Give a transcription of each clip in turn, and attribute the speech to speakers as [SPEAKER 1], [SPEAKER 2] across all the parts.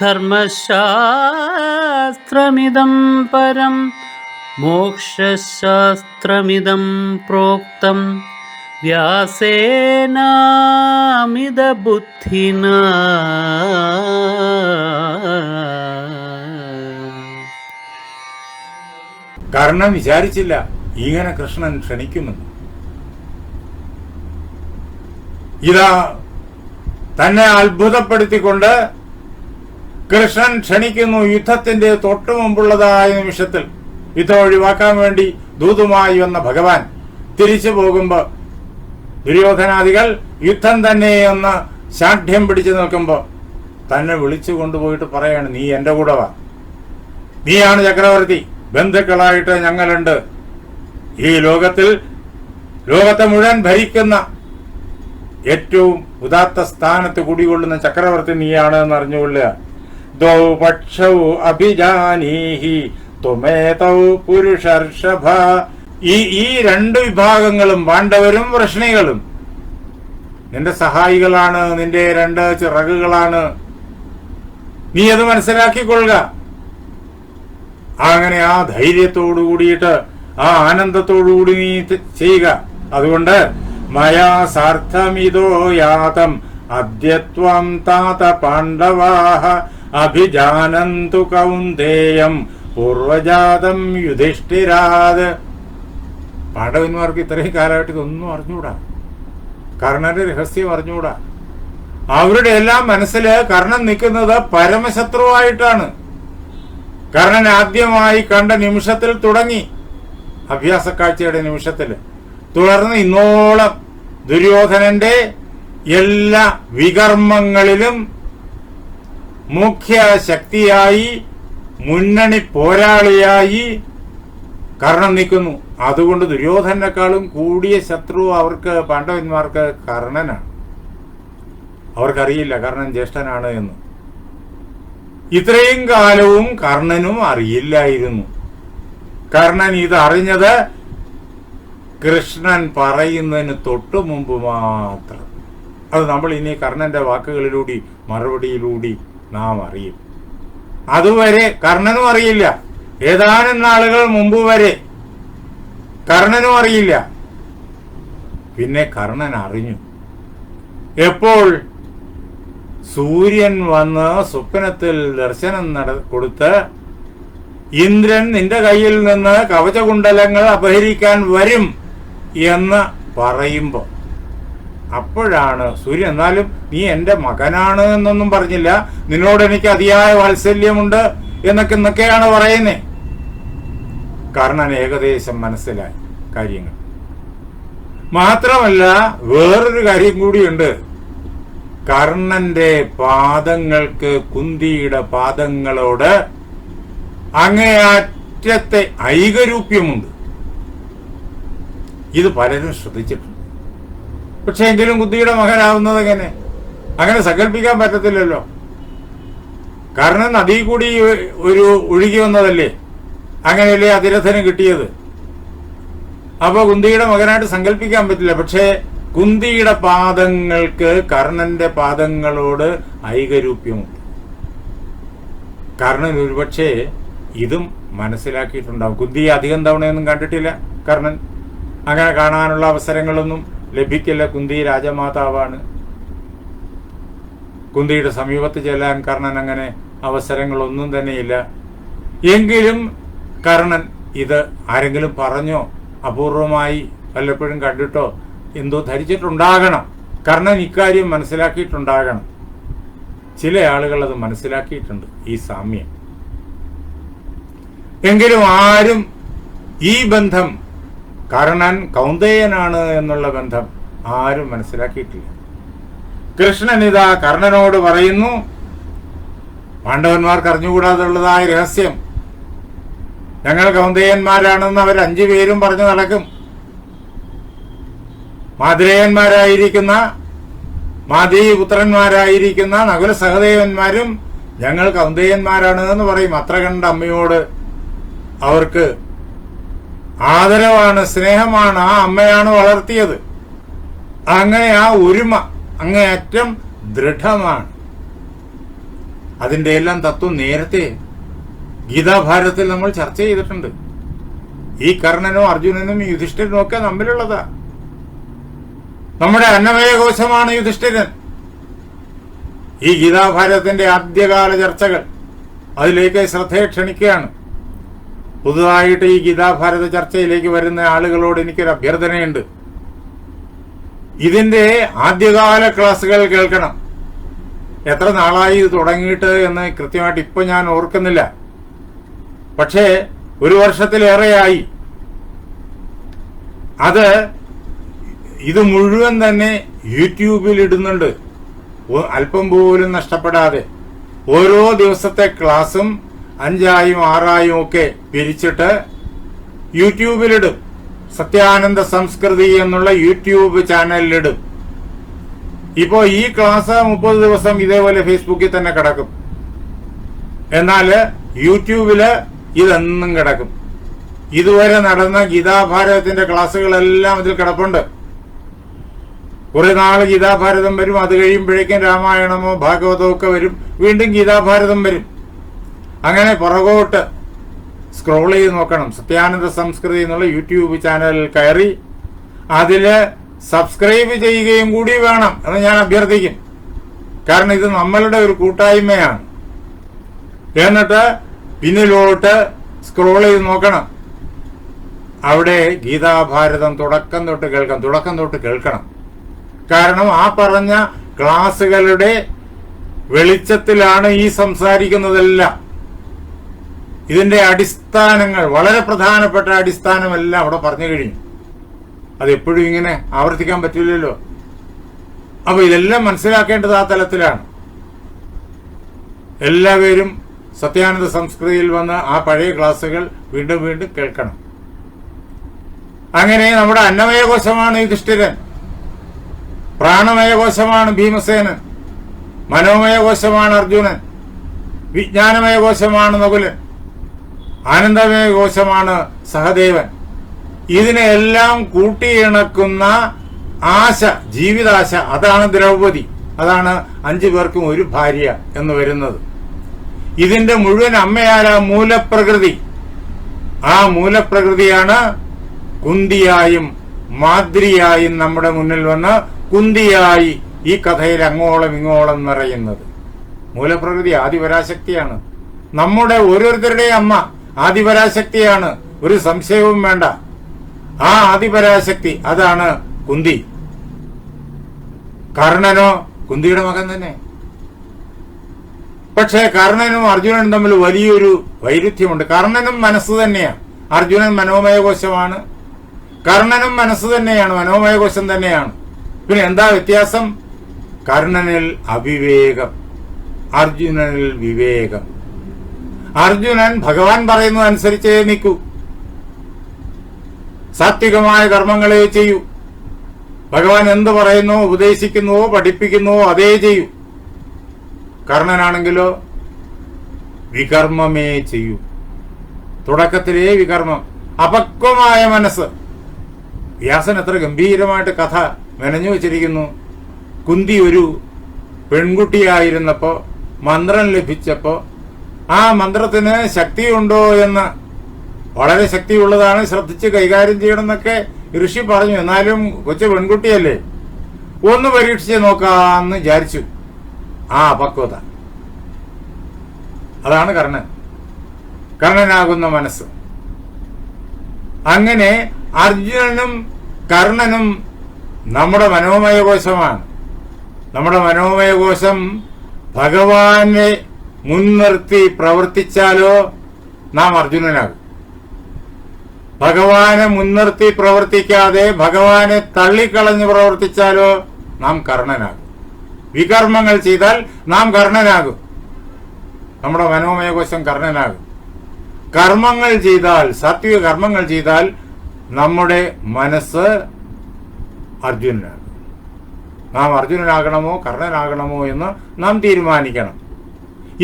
[SPEAKER 1] ധർമ്മശാസ്ത്രമിദം പരം മോക്ഷശാസ്ത്രമിതം പ്രോക്തം. വ്യാസേനാമിതബുദ്ധിന.
[SPEAKER 2] കാരണം വിചാരിച്ചില്ല ഇങ്ങനെ കൃഷ്ണൻ ക്ഷണിക്കുമെന്ന്. ഇതാ തന്നെ അത്ഭുതപ്പെടുത്തിക്കൊണ്ട് കൃഷ്ണൻ ക്ഷണിക്കുന്നു യുദ്ധത്തിന്റെ തൊട്ടു മുമ്പുള്ളതായ നിമിഷത്തിൽ. യുദ്ധം ഒഴിവാക്കാൻ വേണ്ടി ദൂതുമായി വന്ന ഭഗവാൻ. തിരിച്ചു പോകുമ്പോ ദുര്യോധനാദികൾ യുദ്ധം തന്നെ ഒന്ന് ശാഠ്യം പിടിച്ചു നിൽക്കുമ്പോ തന്നെ വിളിച്ചു കൊണ്ടുപോയിട്ട് പറയാണ് നീ എന്റെ കൂടെ വാ നീയാണ് ചക്രവർത്തി. ബന്ധുക്കളായിട്ട് ഞങ്ങളുണ്ട്. ഈ ലോകത്തിൽ ലോകത്തെ മുഴുവൻ ഭരിക്കുന്ന ഏറ്റവും ഉദാത്ത സ്ഥാനത്ത് കുടികൊള്ളുന്ന ചക്രവർത്തി നീയാണ് എന്ന് അറിഞ്ഞുകൊള്ളുക. ദ്വൗ वक्षौ അഭിജാനീഹി ത്വമേതൗ പുരുഷർഷഭ ഈ ഈ രണ്ട് വിഭാഗങ്ങളും പാണ്ഡവരും വൃഷ്ണികളും നിന്റെ സഹായികളാണ് നിന്റെ രണ്ട് ചിറകുകളാണ്. നീ അത് മനസ്സിലാക്കിക്കൊള്ളുക. അങ്ങനെ ആ ധൈര്യത്തോടു കൂടിയിട്ട് ആ ആനന്ദത്തോടു കൂടി നീ ചെയ്യുക. അതുകൊണ്ട് മയാ സാർത്ഥമിതോ യാതം അദ്യത്വം താത പാണ്ഡവാഹ. അഭിജാനന്തു കൗന്ദേയം പൂർവജാതം യുധിഷ്ഠിരാത്. പാണ്ഡവന്മാർക്ക് ഇത്രയും കാലമായിട്ട് ഇതൊന്നും അറിഞ്ഞൂടാ. കർണന്റെ രഹസ്യം അറിഞ്ഞൂടാ. അവരുടെ എല്ലാം മനസ്സിൽ കർണൻ നിൽക്കുന്നത് പരമശത്രുവായിട്ടാണ്. കർണൻ ആദ്യമായി കണ്ട നിമിഷത്തിൽ തുടങ്ങി. അഭ്യാസ കാഴ്ചയുടെ നിമിഷത്തിൽ. തുടർന്ന് ഇന്നോളം ദുര്യോധനന്റെ എല്ലാ വികർമ്മങ്ങളിലും മുഖ്യ ശക്തിയായി മുന്നണി പോരാളിയായി കർണം നിൽക്കുന്നു. അതുകൊണ്ട് ദുര്യോധനേക്കാളും കൂടിയ ശത്രു അവർക്ക് പാണ്ഡവന്മാർക്ക് കർണനാണ്. അവർക്കറിയില്ല കർണൻ ജ്യേഷ്ഠനാണ് എന്ന്. ഇത്രയും കാലവും കർണനും അറിയില്ലായിരുന്നു. കർണൻ ഇത് അറിഞ്ഞത് കൃഷ്ണൻ പറയുന്നതിന് തൊട്ടു മുമ്പ് മാത്രം. അത് നമ്മൾ ഇനി കർണന്റെ വാക്കുകളിലൂടെ മറുപടിയിലൂടെ നാം അറിയും അതുവരെ കർണനും അറിയില്ല. ഏതാനും നാളുകൾ മുമ്പ് വരെ കർണനും അറിയില്ല. പിന്നെ കർണൻ അറിഞ്ഞു. എപ്പോൾ? സൂര്യൻ വന്ന് സ്വപ്നത്തിൽ ദർശനം നട കൊടുത്ത് ഇന്ദ്രൻ നിന്റെ കയ്യിൽ നിന്ന് കവചകുണ്ടലങ്ങൾ അപഹരിക്കാൻ വരും എന്ന് പറയുമ്പോ അപ്പോഴാണ് സൂര്യൻ എന്നാലും നീ എന്റെ മകനാണ് എന്നൊന്നും പറഞ്ഞില്ല. നിന്നോട് എനിക്ക് അതിയായ വാത്സല്യമുണ്ട് എന്നൊക്കെ എന്നൊക്കെയാണ് പറയുന്നേ. കാരണം ഏകദേശം മനസ്സിലായി കാര്യങ്ങൾ. മാത്രമല്ല വേറൊരു കാര്യം കൂടിയുണ്ട്. കർണന്റെ പാദങ്ങൾക്ക് കുന്തിയുടെ പാദങ്ങളോട് അങ്ങേയറ്റത്തെ ഐകരൂപ്യമുണ്ട്. ഇത് പലരും ശ്രദ്ധിച്ചിട്ടുണ്ട്. പക്ഷെ എങ്കിലും കുന്തിയുടെ മകനാവുന്നത് എങ്ങനെ? അങ്ങനെ സങ്കല്പിക്കാൻ പറ്റത്തില്ലല്ലോ. കാരണം നദി കൂടി ഒരു ഒഴുകി വന്നതല്ലേ? അങ്ങനെയല്ലേ അതിരഥന് കിട്ടിയത്? അപ്പൊ കുന്തിയുടെ മകനായിട്ട് സങ്കല്പിക്കാൻ പറ്റില്ല. പക്ഷേ കുന്തിയുടെ പാദങ്ങൾക്ക് കർണന്റെ പാദങ്ങളോട് ഐകരൂപ്യമുണ്ട്. കർണൻ ഒരുപക്ഷെ ഇതും മനസ്സിലാക്കിയിട്ടുണ്ടാവും. കുന്തിയെ അധികം തവണയൊന്നും കണ്ടിട്ടില്ല കർണൻ. അങ്ങനെ കാണാനുള്ള അവസരങ്ങളൊന്നും ലഭിക്കില്ല. കുന്തി രാജമാതാവാണ്. കുന്തിയുടെ സമീപത്ത് ചെല്ലാൻ കർണൻ അങ്ങനെ അവസരങ്ങളൊന്നും തന്നെയില്ല. എങ്കിലും കർണൻ ഇത് ആരെങ്കിലും പറഞ്ഞോ? അപൂർവമായി വല്ലപ്പോഴും കണ്ടിട്ടോ? എന്തോ ധരിച്ചിട്ടുണ്ടാകണം. കർണൻ ഇക്കാര്യം മനസ്സിലാക്കിയിട്ടുണ്ടാകണം. ചില ആളുകൾ അത് മനസ്സിലാക്കിയിട്ടുണ്ട്. ഈ സാമ്യം. എങ്കിലും ആരും ഈ ബന്ധം കർണൻ കൗന്ദേയനാണ് എന്നുള്ള ബന്ധം ആരും മനസ്സിലാക്കിയിട്ടില്ല. കൃഷ്ണൻ ഇതാ കർണനോട് പറയുന്നു പാണ്ഡവന്മാർക്ക് അറിഞ്ഞുകൂടാതുള്ളതായ രഹസ്യം. ഞങ്ങൾ കൗന്ദേയന്മാരാണെന്ന് അവർ അഞ്ചു പേരും പറഞ്ഞു നടക്കും. മാതൃയന്മാരായിരിക്കുന്ന മാതീപുത്രന്മാരായിരിക്കുന്ന നകുല സഹദേവന്മാരും ഞങ്ങൾ കൗന്ദേയന്മാരാണ് എന്ന് പറയും. അത്ര കണ്ട അമ്മയോട് അവർക്ക് ആദരവാണ് സ്നേഹമാണ് ആ അമ്മയാണ് വളർത്തിയത്. അങ്ങനെ ആ ഒരുമ അങ്ങേയറ്റം ദൃഢമാണ്. അതിന്റെ എല്ലാം തത്വം നേരത്തെ ഗീതാഭാരതത്തിൽ നമ്മൾ ചർച്ച ചെയ്തിട്ടുണ്ട്. ഈ കർണനും അർജുനനും യുധിഷ്ഠിരനും ഒക്കെ തമ്മിലുള്ളതാ. നമ്മുടെ അന്നമയകോശമാണ് യുധിഷ്ഠിരൻ. ഈ ഗീതാഭാരതത്തിന്റെ ആദ്യകാല ചർച്ചകൾ അതിലേക്ക് ശ്രദ്ധയെ ക്ഷണിക്കുകയാണ്. പുതുതായിട്ട് ഈ ഗീതാഭാരത ചർച്ചയിലേക്ക് വരുന്ന ആളുകളോട് എനിക്കൊരു അഭ്യർത്ഥനയുണ്ട്. ഇതിന്റെ ആദ്യകാല ക്ലാസ്സുകൾ കേൾക്കണം. എത്ര നാളായി ഇത് തുടങ്ങിയിട്ട് എന്ന് കൃത്യമായിട്ട് ഇപ്പൊ ഞാൻ ഓർക്കുന്നില്ല. പക്ഷേ ഒരു വർഷത്തിലേറെയായി. അത് ഇത് മുഴുവൻ തന്നെ യൂട്യൂബിൽ ഇടുന്നുണ്ട്. അല്പം പോലും നഷ്ടപ്പെടാതെ. ഓരോ ദിവസത്തെ ക്ലാസ്സും അഞ്ചായും ആറായും ഒക്കെ പിരിച്ചിട്ട് യൂട്യൂബിലിടും. സത്യാനന്ദ സംസ്കൃതി എന്നുള്ള യൂട്യൂബ് ചാനലിലിടും. ഇപ്പോ ഈ ക്ലാസ് മുപ്പത് ദിവസം ഇതേപോലെ ഫേസ്ബുക്കിൽ തന്നെ കിടക്കും. എന്നാൽ യൂട്യൂബിൽ ഇതെന്നും കിടക്കും. ഇതുവരെ നടന്ന ഗീതാഭാരതത്തിന്റെ ക്ലാസ്സുകളെല്ലാം ഇതിൽ കിടപ്പുണ്ട്. കുറെ നാൾ ഗീതാഭാരതം വരും അത് കഴിയുമ്പോഴേക്കും രാമായണമോ ഭാഗവതമോ ഒക്കെ വരും വീണ്ടും ഗീതാഭാരതം വരും. അങ്ങനെ പുറകോട്ട് സ്ക്രോൾ ചെയ്ത് നോക്കണം. സത്യാനന്ദ സംസ്കൃതി എന്നുള്ള യൂട്യൂബ് ചാനലിൽ കയറി അതിൽ സബ്സ്ക്രൈബ് ചെയ്യുകയും കൂടി വേണം എന്ന് ഞാൻ അഭ്യർത്ഥിക്കും. കാരണം ഇത് നമ്മളുടെ ഒരു കൂട്ടായ്മയാണ്. എന്നിട്ട് പിന്നിലോട്ട് സ്ക്രോൾ ചെയ്ത് നോക്കണം. അവിടെ ഗീതാഭാരതം തുടക്കം തൊട്ട് കേൾക്കണം തുടക്കം തൊട്ട് കേൾക്കണം. കാരണം ആ പറഞ്ഞ ക്ലാസ്സുകളുടെ വെളിച്ചത്തിലാണ് ഈ സംസാരിക്കുന്നതെല്ലാം. ഇതിന്റെ അടിസ്ഥാനങ്ങൾ വളരെ പ്രധാനപ്പെട്ട അടിസ്ഥാനമെല്ലാം അവിടെ പറഞ്ഞു കഴിഞ്ഞു. അത് എപ്പോഴും ഇങ്ങനെ ആവർത്തിക്കാൻ പറ്റില്ലല്ലോ. അപ്പൊ ഇതെല്ലാം മനസ്സിലാക്കേണ്ടത് ആ തലത്തിലാണ്. എല്ലാവരും സത്യാനന്ദ സംസ്കൃതിയിൽ വന്ന ആ പഴയ ക്ലാസ്സുകൾ വീണ്ടും വീണ്ടും കേൾക്കണം. അങ്ങനെ നമ്മുടെ അന്നമയകോശമാണ് യുധിഷ്ഠിരൻ പ്രാണമയകോശമാണ് ഭീമസേനൻ. മനോമയകോശമാണ് അർജുനൻ. വിജ്ഞാനമയകോശമാണ് നകുലൻ ആനന്ദമയ കോശമാണ് സഹദേവൻ. ഇതിനെല്ലാം കൂട്ടിയിണക്കുന്ന ആശ ജീവിതാശ അതാണ് ദ്രൗപദി. അതാണ് അഞ്ചു പേർക്കും ഒരു ഭാര്യ എന്ന് വരുന്നത്. ഇതിന്റെ മുഴുവൻ അമ്മയാല മൂലപ്രകൃതി? ആ മൂലപ്രകൃതിയാണ് കുന്തിയായും മാദ്രിയായും നമ്മുടെ മുന്നിൽ വന്ന് കുന്തിയായി ഈ കഥയിൽ അങ്ങോളം ഇങ്ങോളം നിറയുന്നത്. മൂലപ്രകൃതി ആദിപരാശക്തിയാണ്. നമ്മുടെ ഓരോരുത്തരുടെയും അമ്മ ആദിപരാശക്തിയാണ്. ഒരു സംശയവും വേണ്ട. ആ ആദിപരാശക്തി അതാണ് കുന്തി. കർണനോ കുന്തിയുടെ മകൻ തന്നെ. പക്ഷേ കർണനും അർജുനനും തമ്മിൽ വലിയൊരു വൈരുദ്ധ്യമുണ്ട്. കർണനും മനസ്സ് തന്നെയാണ്. അർജുനൻ മനോമയകോശമാണ്. കർണനും മനസ്സ് തന്നെയാണ്. മനോമയകോശം തന്നെയാണ്. പിന്നെ എന്താ വ്യത്യാസം? കർണനിൽ അവിവേകം. അർജുനനിൽ വിവേകം. അർജുനൻ ഭഗവാൻ പറയുന്നത് അനുസരിച്ചേ നിൽക്കൂ. സാത്വികമായ കർമ്മങ്ങളെ ചെയ്യൂ. ഭഗവാൻ എന്ത് പറയുന്നോ ഉപദേശിക്കുന്നുവോ പഠിപ്പിക്കുന്നുവോ അതേ ചെയ്യൂ. കർണനാണെങ്കിലോ വികർമ്മമേ ചെയ്യൂ. തുടക്കത്തിലേ വികർമ്മം. അപക്വമായ മനസ്സ്. വ്യാസൻ എത്ര ഗംഭീരമായിട്ട് കഥ മെനഞ്ഞു വച്ചിരിക്കുന്നു. കുന്തി ഒരു പെൺകുട്ടിയായിരുന്നപ്പോ മന്ത്രം ലഭിച്ചപ്പോ ആ മന്ത്രത്തിന് ശക്തിയുണ്ടോ എന്ന് വളരെ ശക്തിയുള്ളതാണ് ശ്രദ്ധിച്ച് കൈകാര്യം ചെയ്യണം എന്നൊക്കെ ഋഷി പറഞ്ഞു. എന്നാലും കൊച്ചു പെൺകുട്ടിയല്ലേ? ഒന്ന് പരീക്ഷിച്ച് നോക്കാന്ന് വിചാരിച്ചു. ആ അപക്വത അതാണ് കർണൻ. കർണനാകുന്ന മനസ്സ്. അങ്ങനെ അർജുനനും കർണനും നമ്മുടെ മനോമയ കോശമാണ് നമ്മുടെ മനോമയ കോശം ഭഗവാനെ മുൻനിർത്തി പ്രവർത്തിച്ചാലോ നാം അർജുനനാകും. ഭഗവാനെ മുൻനിർത്തി പ്രവർത്തിക്കാതെ ഭഗവാനെ തള്ളിക്കളഞ്ഞ് പ്രവർത്തിച്ചാലോ നാം കർണനാകും. വികർമ്മങ്ങൾ ചെയ്താൽ നാം കർണനാകും. നമ്മുടെ മനോമയ കോശം കർണനാകും. കർമ്മങ്ങൾ ചെയ്താൽ സാത്വിക കർമ്മങ്ങൾ ചെയ്താൽ നമ്മുടെ മനസ്സ് അർജുനനാകും. നാം അർജുനനാകണമോ കർണനാകണമോ എന്ന് നാം തീരുമാനിക്കണം.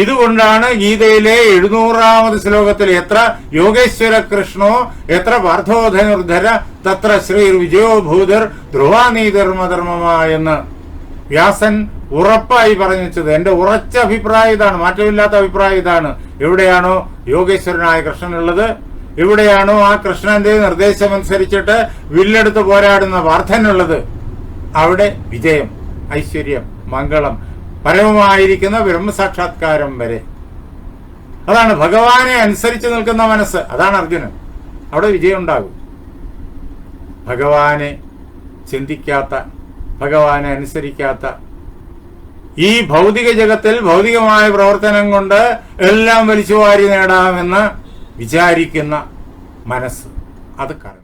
[SPEAKER 2] ഇതുകൊണ്ടാണ് ഗീതയിലെ എഴുന്നൂറാമത് ശ്ലോകത്തിൽ എത്ര യോഗേശ്വര കൃഷ്ണോ എത്ര പാർത്ഥോധനുർധര തത്ര ശ്രീ വിജയോഭൂതർ ഭൂതർ ധ്രുവാനീധർമ്മധർമ്മമ എന്ന് വ്യാസൻ ഉറപ്പായി പറഞ്ഞു വെച്ചത്. എന്റെ ഉറച്ച അഭിപ്രായം ഇതാണ്. മാറ്റമില്ലാത്ത അഭിപ്രായം ഇതാണ്. എവിടെയാണോ യോഗേശ്വരനായ കൃഷ്ണൻ ഉള്ളത്? എവിടെയാണോ ആ കൃഷ്ണന്റെ നിർദ്ദേശമനുസരിച്ചിട്ട് വില്ലെടുത്ത് പോരാടുന്ന വർദ്ധനുള്ളത് അവിടെ വിജയം ഐശ്വര്യം മംഗളം പരമമായിരിക്കുന്ന ബ്രഹ്മസാക്ഷാത്കാരം വരെ. അതാണ് ഭഗവാനെ അനുസരിച്ച് നിൽക്കുന്ന മനസ്സ്. അതാണ് അർജുനൻ. അവിടെ വിജയം ഉണ്ടാകും. ഭഗവാനെ ചിന്തിക്കാത്ത ഭഗവാനെ അനുസരിക്കാത്ത ഈ ഭൗതിക ജഗത്തിൽ ഭൗതികമായ പ്രവർത്തനം കൊണ്ട് എല്ലാം വലിച്ചുവാരി നേടാമെന്ന് വിചാരിക്കുന്ന മനസ്സ്. അത് കർമ്മം